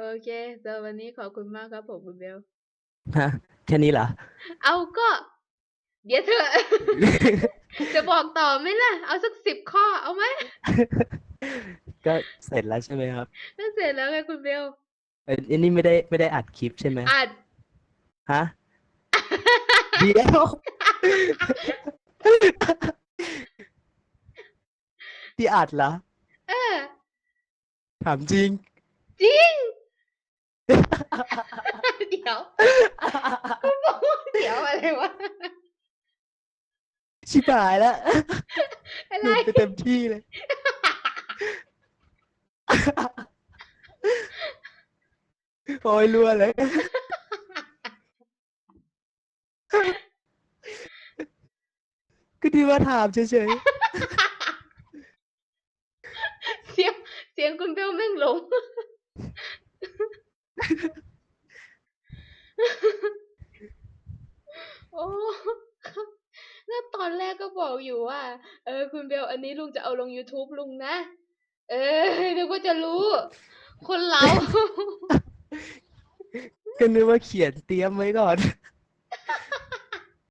โอเคสำหรับวันนี้ขอบคุณมากครับผมคุณเบล ฮะแค่นี้เหรอ เอาก็ เดี๋ยวเถอะ จะบอกต่อไหมล่ะ เอาสักสิบข้อเอาไหมก็เสร็จแล้วใช่ไหมครับก็เสร็จแล้วไงคุณเบลเอ้ยอันนี้ไม่ได้ไม่ได้อัดคลิปใช่ไหมอัดฮะ เดี๋ยวพี่อัดเหรอเออถามจริง จริง เดี๋ยว คุณบอกว่าเดี๋ยวอะไรวะชิบหายแล้วอะไรหลุดไปเต็มที่เลย โอ้ยรัวเลย ก็ดีว่าถามเฉยเสียงเสียงคุณเบลแม่งหลง โอ้ครับแล้วต อนแรกก็บอกอยู่ว่า เออ คุณเบลอันนี้ลุงจะเอาลง YouTube ลุงนะ เออนึกว่าจะรู้ คนเรา ก็นึกว่าเขียนเตรียมไว้ก่อน